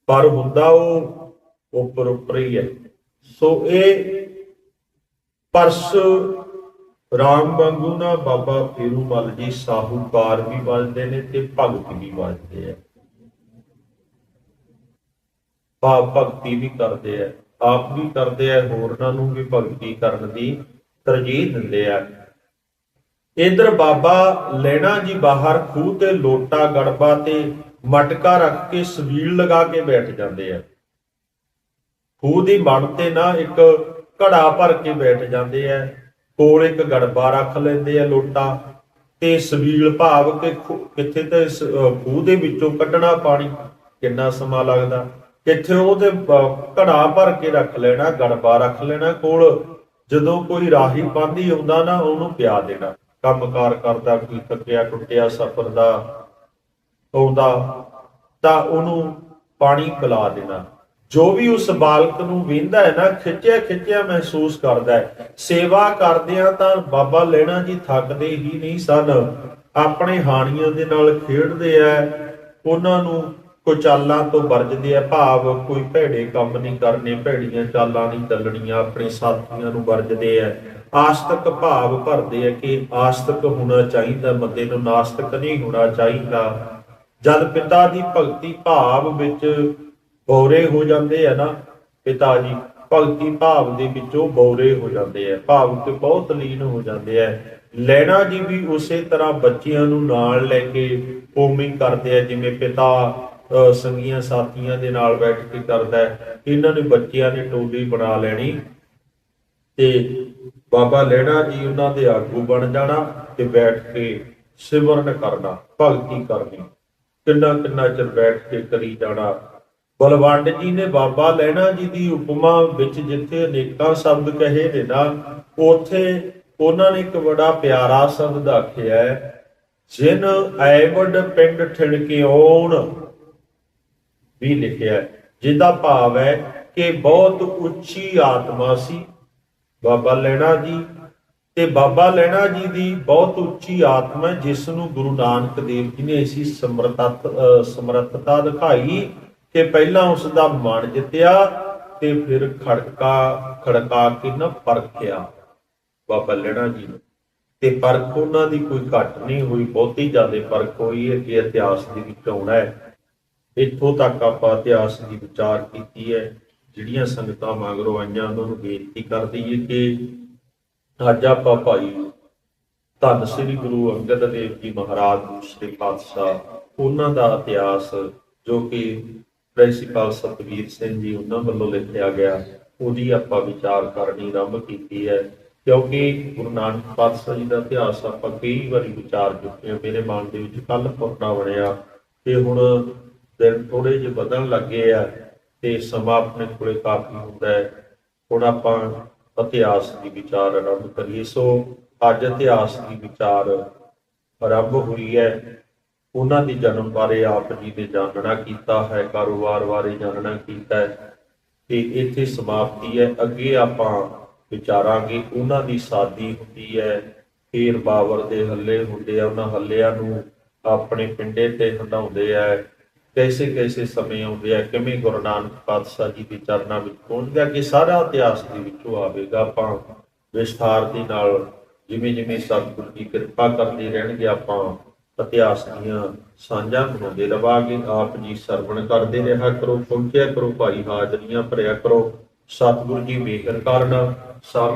ਪਰ ਹੁੰਦਾ ਉਹ ਉੱਪਰ ਉੱਪਰ ਹੀ ਹੈ। ਸੋ ਇਹ ਪਰਸ ਰਾਮ ਵਾਂਗੂ ਨਾ ਬਾਬਾ ਫੇਰੂਮਲ ਜੀ ਸਾਹੂਕਾਰ ਵੀ ਵੱਜਦੇ ਨੇ ਤੇ ਭਗਤ ਵੀ ਵੱਜਦੇ ਆ। ਭਾਵ ਭਗਤੀ ਵੀ ਕਰਦੇ ਆ। ਆਪ ਵੀ ਕਰਦੇ ਆ ਹੋਰਨਾਂ ਨੂੰ ਵੀ ਭਗਤੀ ਕਰਨ ਦੀ ਤਰਜੀਹ ਦਿੰਦੇ ਆ। ਇਧਰ ਬਾਬਾ ਲੈਣਾ ਜੀ ਬਾਹਰ ਖੂਹ ਤੇ ਲੋਟਾ ਗੜਬਾ ਤੇ ਮਟਕਾ ਰੱਖ ਕੇ ਸਵੀਲ ਲਗਾ ਕੇ ਬੈਠ ਜਾਂਦੇ ਆ। ਖੂਹ ਦੀ ਮਣ ਤੇ ਨਾ ਇੱਕ ਘੜਾ ਭਰ ਕੇ ਬੈਠ ਜਾਂਦੇ ਆ। ਕੋਲ ਇੱਕ ਗੜਬਾ ਰੱਖ ਲੈਂਦੇ ਆ ਲੋਟਾ ਤੇ ਸਵੀਲ ਭਾਵ ਕਿ ਖੂ- ਕਿੱਥੇ ਤੇ ਖੂਹ ਦੇ ਵਿੱਚੋਂ ਕੱਢਣਾ ਪਾਣੀ ਕਿੰਨਾ ਸਮਾਂ ਲੱਗਦਾ। ਕਿੱਥੇ ਉਹਦੇ ਘੜਾ ਭਰ ਕੇ ਰੱਖ ਲੈਣਾ, ਗੜਬਾ ਰੱਖ ਲੈਣਾ ਕੋਲ। ਜਦੋਂ ਕੋਈ ਰਾਹੀ ਪਾਂਦੀ ਆਉਂਦਾ ਨਾ, ਉਹਨੂੰ ਪਿਆ ਦੇਣਾ। ਕੰਮਕਾਰ ਕਰਦਾ, ਕੋਈ ਥੱਕਿਆ ਟੁੱਟਿਆ, ਸਫ਼ਰ ਦਾ ਆਉਂਦਾ, ਤਾਂ ਉਹਨੂੰ ਪਾਣੀ ਪਿਲਾ ਦੇਣਾ। ਜੋ ਵੀ ਉਸ ਬਾਲਕ ਨੂੰ ਵੇਂਦਾ ਹੈ ਨਾ ਖਿੱਚਿਆ ਖਿੱਚਿਆ ਮਹਿਸੂਸ ਕਰਦਾ ਹੈ। ਸੇਵਾ ਕਰਦਿਆਂ ਤਾਂ ਬਾਬਾ ਲੈਣਾ ਜੀ ਥੱਕਦੇ ਹੀ ਨਹੀਂ ਸਨ। ਆਪਣੇ ਹਾਣੀਆਂ ਦੇ ਨਾਲ ਖੇਡਦੇ ਆ, ਉਹਨਾਂ ਨੂੰ ਕੋਈ ਚਾਲਾਂ ਤੋਂ ਵਰਜਦੇ ਆ ਭਾਵ ਕੋਈ ਭੈੜੇ ਕੰਮ ਨਹੀਂ ਕਰਨੇ, ਭੈੜੀਆਂ ਚਾਲਾਂ ਨਹੀਂ ਚੱਲਣੀਆਂ, ਆਪਣੇ ਸਾਥੀਆਂ ਨੂੰ ਵਰਜਦੇ ਆ। ਆਸਤਕ ਭਾਵ ਭਰਦੇ ਆ ਕਿ ਆਸਤਕ ਹੋਣਾ ਚਾਹੀਦਾ, ਬੰਦੇ ਨੂੰ ਨਾਸਤਕ ਨਹੀਂ ਹੋਣਾ ਚਾਹੀਦਾ। ਜਦ ਪਿਤਾ ਦੀ ਭਗਤੀ ਭਾਵ ਵਿੱਚ ਬੌਰੇ ਹੋ ਜਾਂਦੇ ਆ ਨਾ, ਪਿਤਾ ਜੀ, ਭਗਤੀ ਭਾਵ ਦੇ ਵਿੱਚੋਂ ਬੌਰੇ ਹੋ ਜਾਂਦੇ ਆ, ਭਾਵ ਕਿ ਬਹੁਤ ਲੀਨ ਹੋ ਜਾਂਦੇ ਆ। ਲੈਣਾ ਜੀ ਵੀ ਉਸੇ ਤਰ੍ਹਾਂ ਬੱਚਿਆਂ ਨੂੰ ਨਾਲ ਲੈ ਕੇ ਉਵੇਂ ਕਰਦੇ ਆ, ਜਿਵੇਂ ਪਿਤਾ ਸੰਗੀਆਂ ਸਾਥੀਆਂ ਦੇ ਨਾਲ ਬੈਠ ਕੇ ਕਰਦਾ ਹੈ। ਇਹਨਾਂ ਨੇ ਬੱਚਿਆਂ ਨੇ ਟੋਲੀ ਬਣਾ ਲੈਣੀ ਤੇ ਬਾਬਾ ਲੈਣਾ ਜੀ ਉਹਨਾਂ ਦੇ ਆਗੂ ਬਣ ਜਾਣਾ ਤੇ ਬੈਠ ਕੇ ਸਿਮਰਨ ਕਰਨਾ, ਭਗਤੀ ਕਰਨੀ। ਕਿੰਨਾ ਕਿੰਨਾ ਚਿਰ ਬੈਠ ਕੇ ਕਰੀ ਜਾਣਾ। ਬਲਵੰਡ ਜੀ ਨੇ ਬਾਬਾ ਲੈਣਾ ਜੀ ਦੀ ਉਪਮਾ ਵਿੱਚ ਜਿੱਥੇ ਅਨੇਕਾਂ ਸ਼ਬਦ ਕਹੇ ਨੇ ਨਾ, ਉਥੇ ਉਹਨਾਂ ਨੇ ਇੱਕ ਬੜਾ ਪਿਆਰਾ ਸ਼ਬਦ ਆਖਿਆ ਹੈ, ਜਿਨ ਐਵਡ ਪਿੰਡ ਠਿਣਕਿਉਣ ਵੀ ਲਿਖਿਆ ਜਿਹਦਾ ਭਾਵ ਹੈ ਕਿ ਬਹੁਤ ਉੱਚੀ ਆਤਮਾ ਸੀ। ਬਾਬਾ ਲੈਣਾ ਜੀ ਤੇ ਬਾਬਾ ਲੈਣਾ ਜੀ ਦੀ ਬਹੁਤ ਉੱਚੀ ਆਤਮਾ ਹੈ, ਜਿਸ ਨੂੰ ਗੁਰੂ ਨਾਨਕ ਦੇਵ ਜੀ ਨੇ ਐਸੀ ਸਮਰੱਥ ਅਹ ਸਮਰੱਥਤਾ ਦਿਖਾਈ ਕਿ ਪਹਿਲਾਂ ਉਸ ਦਾ ਮਨ ਜਿੱਤਿਆ ਤੇ ਫਿਰ ਖੜਕਾ ਖੜਕਾ ਕੇ ਨਾ ਪਰਖਿਆ ਬਾਬਾ ਲੈਣਾ ਜੀ ਨੇ। ਤੇ ਪਰਖ ਉਹਨਾਂ ਦੀ ਕੋਈ ਘੱਟ ਨਹੀਂ ਹੋਈ ਬਹੁਤੀ ਜ਼ਿਆਦਾ ਪਰਖ ਹੋਈ ਹੈ ਕਿ ਇਤਿਹਾਸ ਦੇ ਵਿੱਚ ਆਉਣਾ ਹੈ। ਇੱਥੋਂ ਤੱਕ ਆਪਾਂ ਇਤਿਹਾਸ ਦੀ ਵਿਚਾਰ ਕੀਤੀ ਹੈ। ਜਿਹੜੀਆਂ ਸੰਗਤਾਂ ਮਗਰੋਂ ਆਈਆਂ, ਉਹਨਾਂ ਨੂੰ ਬੇਨਤੀ ਕਰਦੀ ਹੈ ਕਿ ਅੱਜ ਆਪਾਂ ਭਾਈ ਧੰਨ ਸ੍ਰੀ ਗੁਰੂ ਅੰਗਦ ਦੇਵ ਜੀ ਮਹਾਰਾਜ, ਦੂਸਰੇ ਪਾਤਸ਼ਾਹ, ਉਹਨਾਂ ਦਾ ਇਤਿਹਾਸ ਜੋ ਕਿ ਪ੍ਰਿੰਸੀਪਲ ਸਤਵੀਰ ਸਿੰਘ ਜੀ ਉਹਨਾਂ ਵੱਲੋਂ ਲਿਖਿਆ ਗਿਆ, ਉਹਦੀ ਆਪਾਂ ਵਿਚਾਰ ਕਰਨੀ ਆਰੰਭ ਕੀਤੀ ਹੈ। ਕਿਉਂਕਿ ਗੁਰੂ ਨਾਨਕ ਪਾਤਸ਼ਾਹ ਜੀ ਦਾ ਇਤਿਹਾਸ ਆਪਾਂ ਕਈ ਵਾਰੀ ਵਿਚਾਰ ਚੁੱਕੇ ਹਾਂ। ਮੇਰੇ ਮਨ ਦੇ ਵਿੱਚ ਕੱਲ ਫੁਰਨਾ ਬਣਿਆ ਤੇ ਹੁਣ ਦਿਨ ਥੋੜੇ ਜਿਹੇ ਵਧਣ ਲੱਗੇ ਆ ਤੇ ਸਮਾਂ ਆਪਣੇ ਕੋਲੇ ਕਾਫੀ ਹੁੰਦਾ ਹੈ। ਹੁਣ ਆਪਾਂ ਇਤਿਹਾਸ ਦੀ ਵਿਚਾਰ ਆਰੰਭ ਕਰੀਏ। ਸੋ ਅੱਜ ਇਤਿਹਾਸ ਦੀ ਵਿਚਾਰ ਆਰੰਭ ਹੋਈ ਹੈ। ਉਹਨਾਂ ਦੇ ਜਨਮ ਬਾਰੇ ਆਪ ਜੀ ਨੇ ਜਾਣਨਾ ਕੀਤਾ ਹੈ, ਕਾਰੋਬਾਰ ਬਾਰੇ ਜਾਣਨਾ ਕੀਤਾ ਹੈ। ਤੇ ਇੱਥੇ ਸਮਾਪਤੀ ਹੈ। ਅੱਗੇ ਆਪਾਂ ਵਿਚਾਰਾਂਗੇ। ਉਹਨਾਂ ਦੀ ਸਾਦੀ ਹੁੰਦੀ ਹੈ। ਫੇਰ ਬਾਬਰ ਦੇ ਹੱਲੇ ਹੁੰਦੇ ਆ। ਉਹਨਾਂ ਹੱਲਿਆਂ ਨੂੰ ਆਪਣੇ ਪਿੰਡੇ ਤੇ ਹੰਡਾਉਂਦੇ ਆ। ਕੈਸੇ ਕੈਸੇ ਸਮੇਂ ਆਉਂਦੇ ਆ, ਕਿਵੇਂ ਗੁਰੂ ਨਾਨਕ ਪਾਤਸ਼ਾਹ ਜੀ ਦੇ ਚਰਨਾਂ ਵਿੱਚ ਪਹੁੰਚ ਗਿਆ ਕਿ ਸਾਰਾ ਇਤਿਹਾਸ ਦੇ ਵਿੱਚੋਂ ਆਵੇਗਾ। ਆਪਾਂ ਵਿਸਥਾਰ ਦੇ ਨਾਲ ਜਿਵੇਂ ਜਿਵੇਂ ਸਤਿਗੁਰੂ ਦੀ ਕਿਰਪਾ ਕਰਦੇ ਰਹਿਣਗੇ, ਆਪਾਂ ਇਤਿਹਾਸ ਦੀਆਂ ਸਾਂਝਾਂ ਬਣਾਉਂਦੇ ਰਵਾਂਗੇ। ਆਪ ਜੀ ਸਰਵਣ ਕਰਦੇ ਰਿਹਾ ਕਰੋ, ਪਹੁੰਚਿਆ ਕਰੋ, ਭਾਈ ਹਾਜ਼ਰੀਆਂ ਭਰਿਆ ਕਰੋ। ਸਤਿਗੁਰੂ ਜੀ ਮਿਹਰ ਕਰਨ ਸਭ